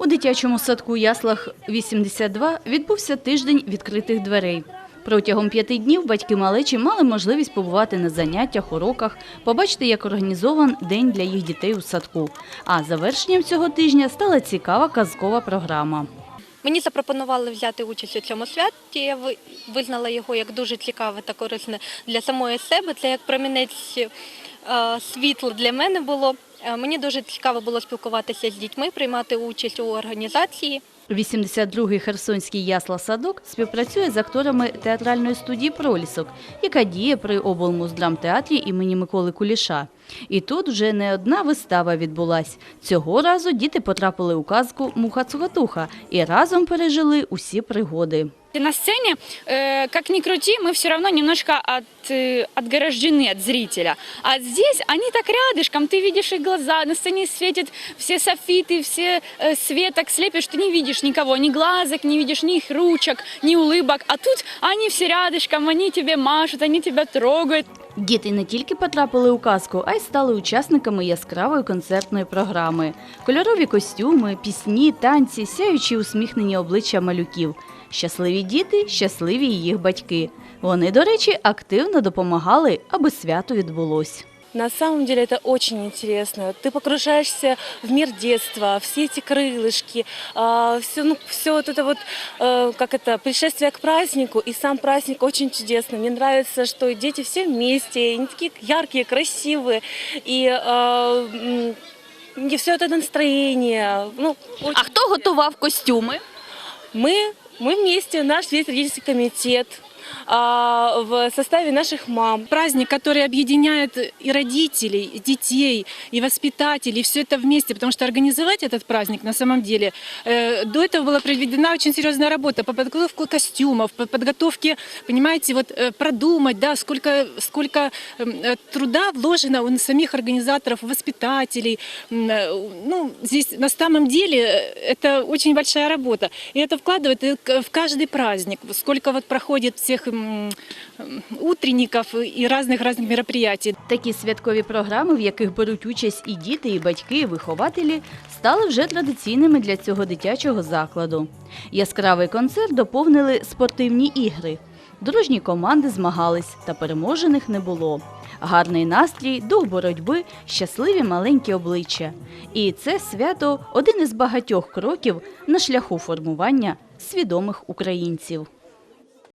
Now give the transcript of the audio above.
У дитячому садку Яслах 82 відбувся тиждень відкритих дверей. Протягом п'яти днів батьки малечі мали можливість побувати на заняттях, уроках, побачити, як організован день для їх дітей у садку. А завершенням цього тижня стала цікава казкова програма. Мені запропонували взяти участь у цьому святі. Я визнала його як дуже цікаве та корисне для самої себе. Це як промінець е, світла для мене було. Е, Мені дуже цікаво було спілкуватися з дітьми, приймати участь у організації. 82-й Херсонський ясла-садок співпрацює з акторами театральної студії «Пролісок», яка діє при облмуздрамтеатрі імені Миколи Куліша. І тут вже не одна вистава відбулась. Цього разу діти потрапили у казку «Муха Цугатуха» і разом пережили усі пригоди. И на сцене, э, как ни крути, мы все равно немножко от, э, отгорождены от зрителя. А здесь они так рядышком, ты видишь их глаза, на сцене светят все софиты, все э, свет так слепит, что не видишь никого, ни глазок, не видишь ни их ручек, ни улыбок. А тут они все рядышком, они тебе машут, они тебя трогают. Діти не тільки потрапили у казку, а й стали учасниками яскравої концертної програми. Кольорові костюми, пісні, танці, сяючі усміхнені обличчя малюків. Щасливі діти, щасливі їх батьки. Вони, до речі, активно допомагали, аби свято відбулось. На самом деле это очень интересно. Ты погружаешься в мир детства, все эти крылышки, все, ну, все вот это вот, э, как это, пришествие к празднику, и сам праздник очень чудесный. Мне нравится, что дети все вместе, они такие яркие, красивые, и все это настроение. Ну, очень А хто готував костюми? мы, мы вместе, наш весь родительский комитет а, в составе наших мам. праздник, который объединяет и родителей, и детей, и воспитателей, все это вместе, потому что организовать этот праздник на самом деле, э, до этого была проведена очень серьезная работа по подготовке костюмов, по подготовке, понимаете, вот э, продумать, да, сколько, сколько э, труда вложено у самих организаторов, воспитателей. Ну, здесь на самом деле это очень большая работа. И это вкладывает и в каждый праздник, сколько вот проходит всех м, утренников и разных-разных мероприятий. Такі святкові програми, в яких беруть участь і діти, і батьки, і вихователі, стали вже традиційними для цього дитячого закладу. Яскравий концерт доповнили спортивні ігри. Дружні команди змагались, та переможених не було. Гарний настрій, дух боротьби, щасливі маленькі обличчя. І це свято один із багатьох кроків на шляху формування свідомих українців.